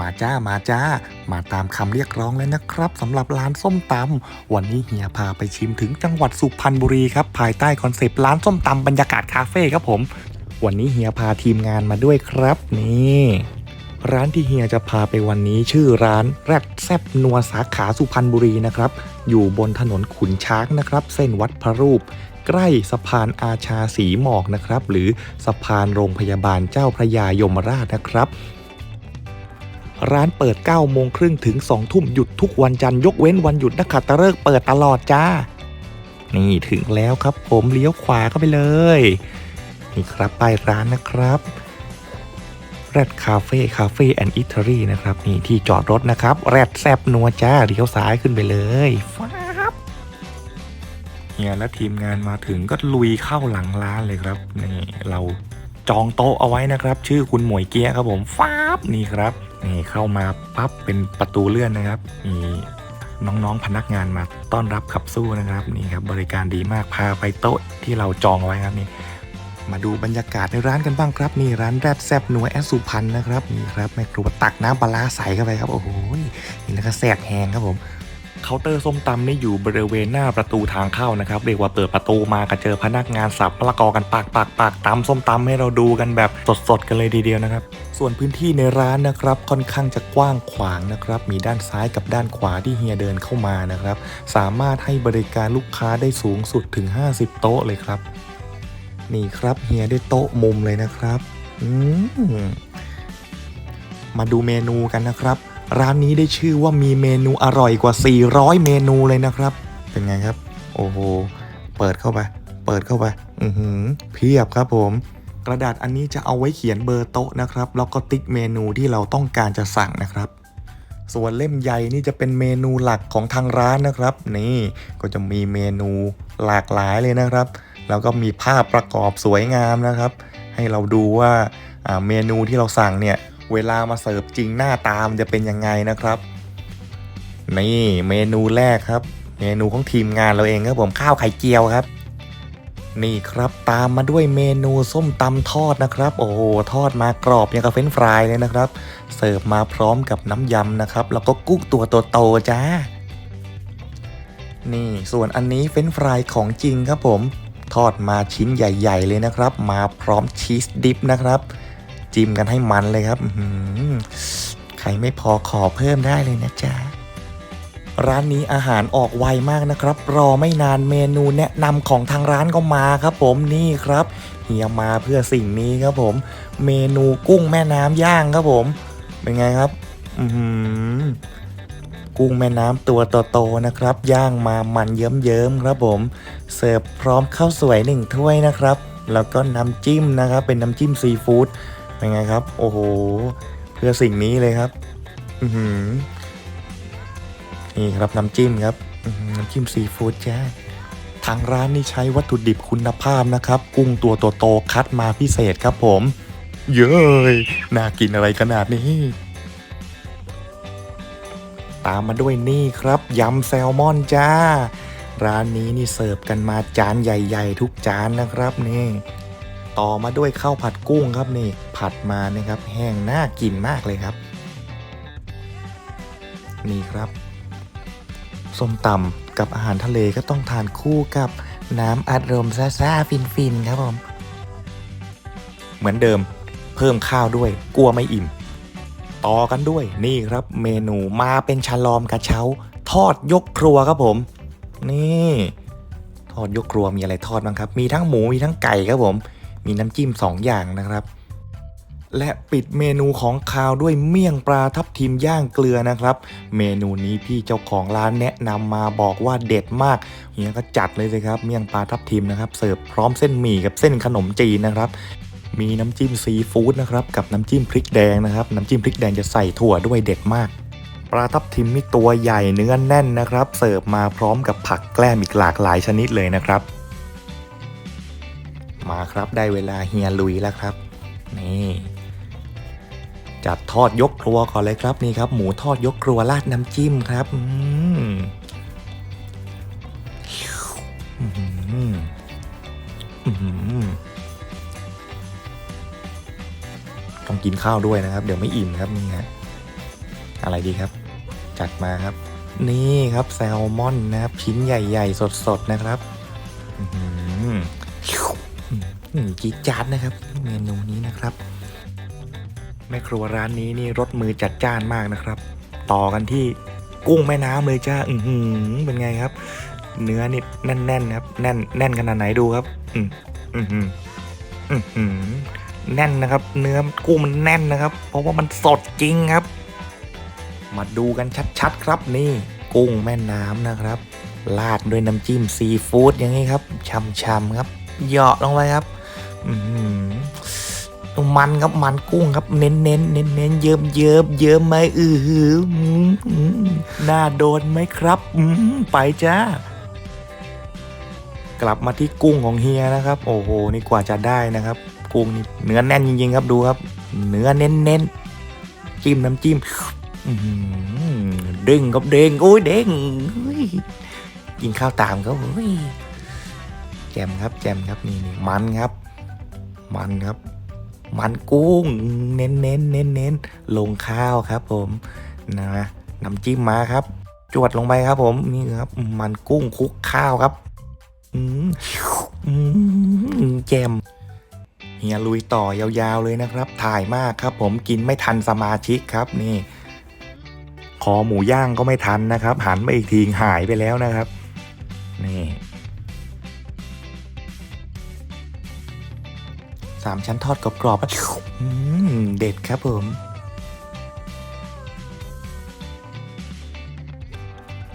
มาจ้ามาจ้า มาตามคำเรียกร้องแล้วนะครับสำหรับร้านส้มตำวันนี้เฮียพาไปชิมถึงจังหวัดสุพรรณบุรีครับ ภายใต้คอนเซปต์ร้านส้มตำบรรยากาศคาเฟ่ครับผม วันนี้เฮียพาทีมงานมาด้วยครับนี่ร้านที่เฮียจะพาไปวันนี้ชื่อร้านแรดแซบนัวสาขาสุพรรณบุรีนะครับ อยู่บนถนนขุนช้างนะครับ เส้นวัดพระรูป ใกล้สะพานอาชาสีหมอกนะครับ หรือสะพานโรงพยาบาลเจ้าพระยายมราชนะครับ ร้านเปิด 9 โมงครึ่งถึง 2 ทุ่มหยุดทุกวันจันทร์ยกเว้นวันหยุดนักขัตฤกษ์เปิดตลอดจ้า นี่ถึงแล้วครับ ผมเลี้ยวขวาเข้าไปเลย นี่ครับป้ายร้านนะครับแรดคาเฟ่คาเฟ่แอนด์อิตารีนะครับ นี่ที่จอดรถนะครับ แรดแซบนัวจ้าเลี้ยวซ้ายขึ้นไปเลยฟ้าบเฮียและทีมงานมาถึงก็ลุยเข้าหลังร้านเลยครับนี่เรา จองโต๊ะเอาไว้นะครับ ชื่อคุณหมวยเกียครับผมฟ้าบนี่ครับนี่เข้ามาปั๊บเป็นประตูเลื่อนนะครับมีน้องๆพนักงานมาต้อนรับขับสู้นะครับนี่ครับบริการดีมากพาไปโต๊ะที่เราจองเอาไว้ครับนี่มาดูบรรยากาศในร้านกันบ้างครับนี่ร้านแรดแซบนัวแอสุพรรณนะครับนี่ครับแม่ครัวตักน้ำปลาร้าใสเข้าไปครับโอ้โหนี่แล้วก็แสกแหงครับผม เคาน์เตอร์ส้มตำนี่อยู่บริเวณหน้าประตูทางเข้านะครับเรียกว่าเปิดประตูมาก็เจอพนักงานสับมะละกอกันปากปากปากตำส้มตำให้เราดูกันแบบสดๆกันเลยทีเดียวนะครับ ส่วนพื้นที่ในร้านนะครับค่อนข้างจะกว้างขวางนะครับ มีด้านซ้ายกับด้านขวาที่เฮียเดินเข้ามานะครับ สามารถให้บริการลูกค้าได้สูงสุดถึง 50 โต๊ะเลยครับ นี่ครับเฮียได้โต๊ะมุมเลยนะครับ อืมมาดูเมนูกันนะครับ ร้านนี้ได้ชื่อว่ามีเมนูอร่อยกว่า 400 เมนูเลยนะครับ เป็นไงครับ โอ้โห เปิดเข้าไป เปิดเข้าไป อือหือ เพียบครับผม กระดาษอันนี้จะเอาไว้เขียนเบอร์โต๊ะนะครับ แล้วก็ติ๊กเมนูที่เราต้องการจะสั่งนะครับ ส่วนเล่มใหญ่นี่จะเป็นเมนูหลักของทางร้านนะครับ นี่ก็จะมีเมนูหลากหลายเลยนะครับ แล้วก็มีภาพประกอบสวยงามนะครับ ให้เราดูว่าอ่าเมนูที่เราสั่งเนี่ย เวลามาเสิร์ฟจริงหน้าตามจะเป็นยังไงนะครับ นี่เมนูแรกครับ เมนูของทีมงานเราเองครับผมข้าวไข่เจียวครับ นี่ครับตามมาด้วยเมนูส้มตำทอดนะครับ โอ้โหทอดมากรอบอย่างกับเฟรนฟรายเลยนะครับ เสิร์ฟมาพร้อมกับน้ำยำนะครับ แล้วก็กุ้งตัวโตๆจ้านี่ส่วนอันนี้เฟรนฟรายของจริงครับผม ทอดมาชิ้นใหญ่ ๆ เลยนะครับ มาพร้อมชีสดิฟนะครับ จิ้มกันให้มันเลยครับใครไม่พอขอเพิ่มได้เลยนะจ๊ะร้านนี้อาหารออกไวมากนะครับ รอไม่นานเมนูแนะนำของทางร้านก็มาครับ ผมนี่ครับเฮียมาเพื่อสิ่งนี้ครับผม เมนูกุ้งแม่น้ำย่างครับผม เป็นไงครับ อือหือกุ้งแม่น้ำตัวโตๆนะครับ ย่างมามันเยิ้มๆครับผม เสิร์ฟพร้อมข้าวสวยหนึ่งถ้วยนะครับ แล้วก็น้ำจิ้มนะครับ เป็นน้ำจิ้มซีฟู้ด เป็นไงครับ โอ้โห เพื่อสิ่งนี้เลยครับ อือหือนี่ครับน้ำจิ้มครับน้ำจิ้มซีฟู้ดจ้าทางร้านนี่ใช้วัตถุดิบคุณภาพนะครับ กุ้งตัวโตๆคัดมาพิเศษครับผม เย้ยน่ากินอะไรขนาดนี้ ตามมาด้วยนี่ครับยำแซลมอนจ้า ร้านนี้นี่เสิร์ฟกันมาจานใหญ่ ๆ ทุกจานนะครับนี่ ต่อมาด้วยข้าวผัดกุ้งครับนี่ผัดมานะครับแห้งน่ากินมากเลยครับ นี่ครับส้มตำกับอาหารทะเลก็ต้องทานคู่กับน้ำอัดลมซ่าๆฟินๆครับผมเหมือนเดิมเพิ่มข้าวด้วยกลัวไม่อิ่ม ต่อกันด้วยนี่ครับเมนูมาเป็นชาลอมกระเช้า ทอดยกครัวครับผม นี่ ทอดยกครัวมีอะไรทอดบ้างครับ มีทั้งหมูมีทั้งไก่ครับผม มีน้ำจิ้มสองอย่างนะครับ และปิดเมนูของคาวด้วยเมี่ยงปลาทับทิมย่างเกลือนะครับ เมนูนี้พี่เจ้าของร้านแนะนำมาบอกว่าเด็ดมากเฮียก็จัดเลยสิครับเมี่ยงปลาทับทิมนะครับ เสิร์ฟพร้อมเส้นหมี่กับเส้นขนมจีนนะครับมีน้ำจิ้มซีฟู้ดนะครับกับน้ำจิ้มพริกแดงนะครับ น้ำจิ้มพริกแดงจะใส่ถั่วด้วยเด็ดมาก ปลาทับทิมนี่ตัวใหญ่เนื้อแน่นนะครับ เสิร์ฟมาพร้อมกับผักแกล้มอีกหลากหลายชนิดเลยนะครับ มาครับ ได้เวลาเฮียลุยแล้วครับ นี่จัดทอดยกครัวก่อนเลยครับนี่ครับ หมูทอดยกครัวราดน้ำจิ้มครับอืมอืมอืมต้องกินข้าวด้วยนะครับ เดี๋ยวไม่อิ่มครับนี่ฮะอะไรดีครับ จัดมาครับ นี่ครับแซลมอนนะครับ ชิ้นใหญ่ ๆ สดๆนะครับ อื จี๊ดจ๊าดนะครับ เมนูนี้นะครับ แม่ครัวร้านนี้นี่รสมือจัดจ้านมากนะครับ ต่อกันที่กุ้งแม่น้ำเลยจ้าอือหือเป็นไงครับ เนื้อนี่แน่นๆครับ แน่นแน่นขนาดไหนดูครับ อืมอือหืออือหือแน่นนะครับ เนื้อกุ้งมันแน่นนะครับ เพราะว่ามันสดจริงครับ มาดูกันชัดๆครับนี่ กุ้งแม่น้ำนะครับราดด้วยน้ำจิ้มซีฟู้ดอย่างนี้ครับช่ำๆครับ เหยาะลงไปครับอืมันครับมันกุ้งครับ เน้นเน้นเน้นเน้นเยิ้มเยิ้มเยิ้มไหมอือหือน่าโดนไหมครับอืมไปจ้ากลับมาที่กุ้งของเฮียนะครับ โอ้โหนี่กว่าจะได้นะครับ กุ้งนี่เนื้อแน่นจริงๆครับดูครับ เนื้อเน้นๆจิ้มน้ำจิ้มอื้อหือเด้งครับเด้งโอ้ยเด้งเฮ้ยกินข้าวตามเขาเฮ้ย แจมครับแจมครับนี่นี่มันครับ มันครับ มันกุ้ง เน้นเน้นเน้นเน้นลงข้าวครับ ผมนะน้ำจิ้มมาครับ จวดลงไปครับ ผมนี่ครับ มันกุ้งคุกข้าวครับอืมอืมแจมเฮียลุยต่อยาวๆเลยนะครับ ถ่ายมากครับ ผมกินไม่ทันสมาชิกครับนี่คอหมูย่างก็ไม่ทันนะครับ หันมาอีกทีหายไปแล้วนะครับ นี่ามชั้นทอดกรอบๆอืมเด็ดครับผม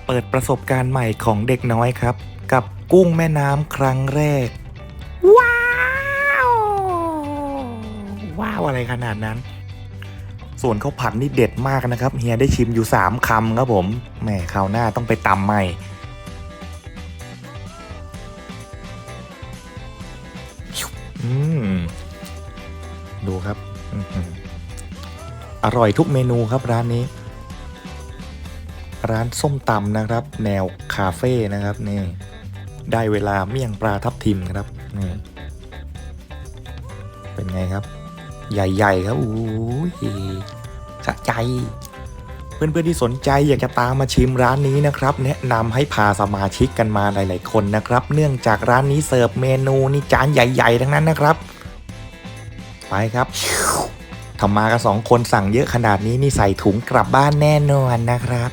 เปิดประสบการณ์ใหม่ของเด็กน้อยครับ กับกุ้งแม่น้ำครั้งแรก ว้าว ว้าว อะไรขนาดนั้น ส่วนข้าวผัดนี่เด็ดมากนะครับ เฮียได้ชิมอยู่ 3คำครับผมแหมคราวหน้าต้องไปตำใหม่อืม ดูครับ อร่อยทุกเมนูครับร้านนี้ ร้านส้มตำนะครับ แนวคาเฟ่นะครับนี่ได้เวลาเมี่ยงปลาทับทิมครับนี่เป็นไงครับ ใหญ่ๆครับโอ้ยสะใจ เพื่อนๆที่สนใจอยากจะตามมาชิมร้านนี้นะครับ แนะนำให้พาสมาชิกกันมาหลาย ๆ คนนะครับ เนื่องจากร้านนี้เสิร์ฟเมนูนี่จานใหญ่ ๆ ทั้งนั้นนะครับ ไปครับทำมากันสองคนสั่งเยอะขนาดนี้นี่ใส่ถุงกลับบ้านแน่นอนนะครับ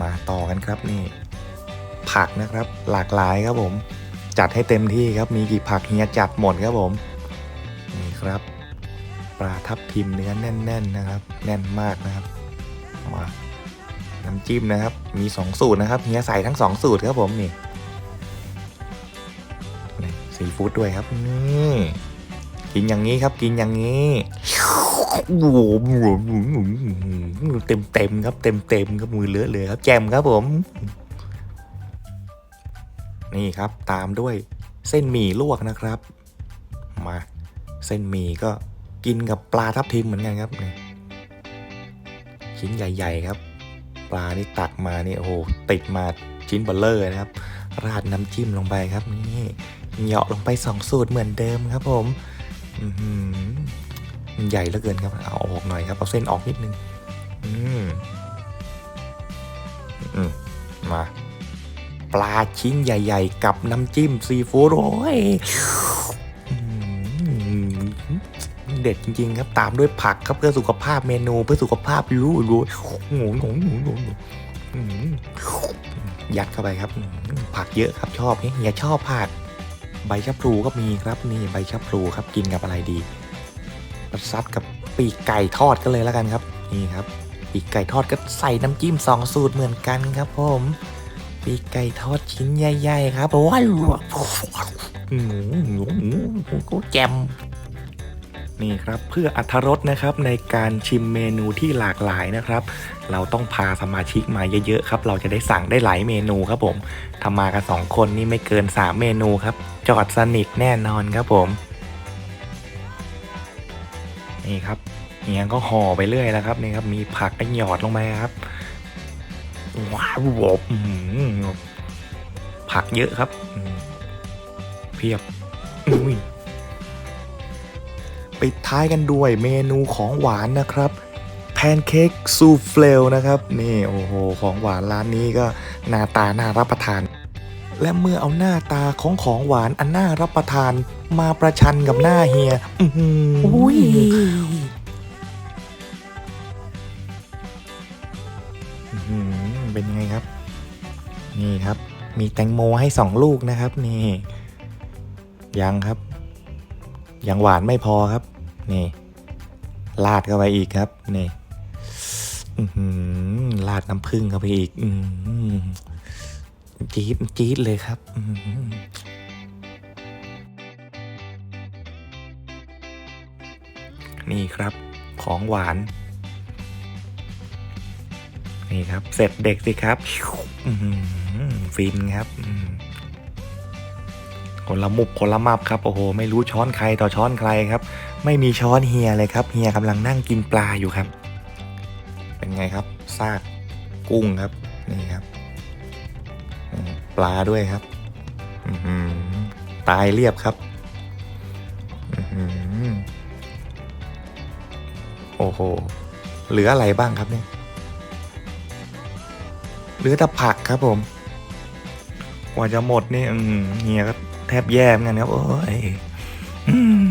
มมาต่อกันครับนี่ ผักนะครับหลากหลายครับผม จัดให้เต็มที่ครับมีกี่ผักเฮียจัดหมดครับผม นี่ครับปลาทับทิมเนื้อแน่น ๆนะครับ แน่นมากนะครับมา น้ำจิ้มนะครับ มี 2 สูตรนะครับเฮียใส่ทั้ง 2 สูตรครับผมนี่นี่ซีฟู้ดด้วยครับนี่กินอย่างนี้ครับกินอย่างนี้โอ้โหเต็มเต็มครับเต็มเต็มครับมือเลอะเลยครับแจมครับผม นี่ครับตามด้วยเส้นหมี่ลวกนะครับ มา เส้นหมี่ก็กินกับปลาทับทิมเหมือนกันครับนี่ชิ้นใหญ่ ๆ ครับ ปลานี่ตักมานี่โอ้โหติดมาชิ้นเบลเลอร์นะครับ ราดน้ำจิ้มลงไปครับนี่เหยาะลงไปสองสูตรเหมือนเดิมครับผมอื้อหือมันใหญ่เหลือเกินครับเอาออกหน่อยครับ เอาเส้นออกนิดนึงอืมอืมมา ปลาชิ้นใหญ่ ๆ กับน้ำจิ้มซีฟู้ดโอ้ย เด็ดจริงๆครับตามด้วยผักครับเพื่อสุขภาพเมนูเพื่อสุขภาพรู้รู้งงงงงงอืมยัดเข้าไปครับ ผักเยอะครับชอบเนี่ยชอบผักใบชะพลูก็มีครับนี่ใบชะพลูครับกินกับอะไรดีซัดกับปีกไก่ทอดก็เลยแล้วกันครับ นี่ครับ ปีกไก่ทอดก็ใส่น้ำจิ้มสองสูตรเหมือนกันครับผม ปีกไก่ทอดชิ้นใหญ่ๆครับว้าวอืมก็แจม นี่ครับเพื่ออัธรสนะครับในการชิมเมนูที่หลากหลายนะครับ เราต้องพาสมาชิกมาเยอะๆครับ เราจะได้สั่งได้หลายเมนูครับผมทำมากันสองคนนี่ไม่เกิน 3 เมนูครับ จอดสนิทแน่นอนครับผม นี่ครับเฮียก็ห่อไปเรื่อยแล้วครับนี่ครับมีผักก็หยอดลงไปครับว้าวอื้อหือผักเยอะครับ เพียบอุ้ย ปิดท้ายกันด้วยเมนูของหวานนะครับแพนเค้กซูเฟลนะครับนี่โอ้โหของหวานร้านนี้ก็หน้าตาน่ารับประทาน และเมื่อเอาหน้าตาของของหวานอันน่ารับประทานมาประชันกับหน้าเฮียอื้อหืออุ้ยอื้อหือเป็นไงครับ นี่ครับ มีแตงโมให้สองลูกนะครับ นี่ ยังครับ ยังหวานไม่พอครับ นี่ลาดเข้าไปอีกครับนี่ลาดน้ำผึ้งเข้าไปอีกจี๊ดจี๊ดเลยครับนี่ครับของหวาน นี่ครับ เสร็จเด็กสิครับฟินครับ คนละมุบคนละมับครับ โอ้โห ไม่รู้ช้อนใครต่อช้อนใครครับ ไม่มีช้อนเฮียเลยครับ เฮียกำลังนั่งกินปลาอยู่ครับ เป็นไงครับ ซากกุ้งครับ นี่ครับ ปลาด้วยครับอื้อหือตายเรียบครับ โอ้โห เหลืออะไรบ้างครับเนี่ย เหลือแต่ผักครับผม กว่าจะหมดนี่เฮียก็ แทบแย่เหมือนกันครับโอ้ยอืม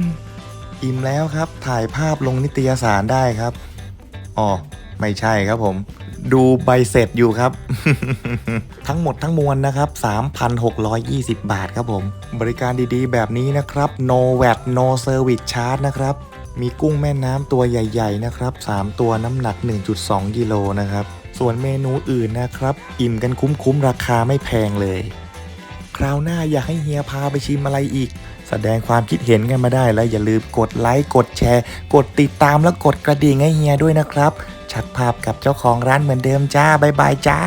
อิ่มแล้วครับ ถ่ายภาพลงนิตยสารได้ครับอ๋อไม่ใช่ครับผม ดูใบเสร็จอยู่ครับ ทั้งหมดทั้งมวลนะครับ 3,620 บาทครับผม บริการดีๆ แบบนี้นะครับ no VAT no service charge นะครับ มีกุ้งแม่น้ำตัวใหญ่ๆ นะครับ 3 ตัวน้ำหนัก 1.2 กิโลนะครับ ส่วนเมนูอื่นนะครับ อิ่มกันคุ้มๆ ราคาไม่แพงเลย คราวหน้าอยากให้เฮียพาไปชิมอะไรอีก แสดงความคิดเห็นกันมาได้แล้วอย่าลืมกดไลค์กดแชร์ กดติดตามแล้วกดกระดิ่งให้เฮียด้วยนะครับ ชักภาพกับเจ้าของร้านเหมือนเดิมจ้าบ๊ายบายจ้า